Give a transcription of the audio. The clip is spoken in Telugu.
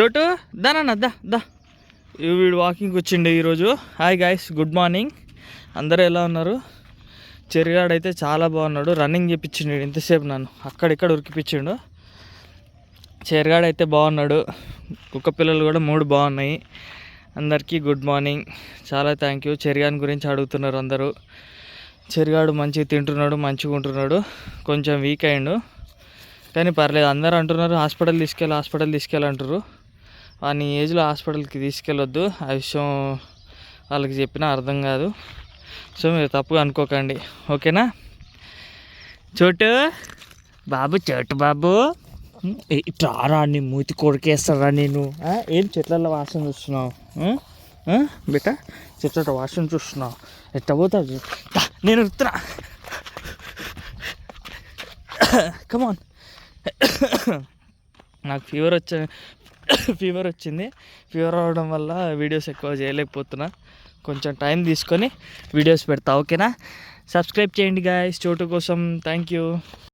చోటు దానన్న దా దా. వీడు వాకింగ్ వచ్చిండు ఈరోజు. హాయ్ గాయస్ గుడ్ మార్నింగ్ అందరూ ఎలా ఉన్నారు? చెరిగాడైతే చాలా బాగున్నాడు. రన్నింగ్ చేపించిండు ఇంతసేపు నన్ను. అక్కడిక్కడ ఉరికిపించిండు చెరిగాడైతే బాగున్నాడు. కుక్క పిల్లలు కూడా మూడు బాగున్నాయి. అందరికీ గుడ్ మార్నింగ్ చాలా థ్యాంక్ యూ చెరిగాని గురించి అడుగుతున్నారు అందరూ. చెరిగాడు మంచిగా తింటున్నాడు మంచిగా ఉంటున్నాడు కొంచెం వీక్ అయిండు కానీ పర్లేదు అందరూ అంటున్నారు హాస్పిటల్ తీసుకెళ్ళి హాస్పిటల్ తీసుకెళ్ళి అంటారు వాని ఏజ్లో హాస్పిటల్కి తీసుకెళ్ళొద్దు ఆ విషయం వాళ్ళకి చెప్పినా అర్థం కాదు. సో మీరు తప్పుగా అనుకోకండి. ఓకేనా? చోటు? బాబు చోటు బాబు. ఇట్లా రా నీ మూతి కొరికేస్తారా నేను? ఏం చెట్లలో వాసన చూస్తున్నావు? ఆ? చెట్ల వాసన చూస్తున్నావు. ఎట్లా పోతాడు నేను వస్తున్నా కమాన్ నాకు ఫీవర్ వచ్చే ఫీవర్ వచ్చింది. ఫీవర్ అవడం వల్ల వీడియోస్ ఎక్కువ చేయలేకపోతున్నా. కొంచెం టైం తీసుకొని వీడియోస్ పెడతా ఓకేనా సబ్స్క్రైబ్ చేయండి గాయస్ చోటు కోసం. Thank you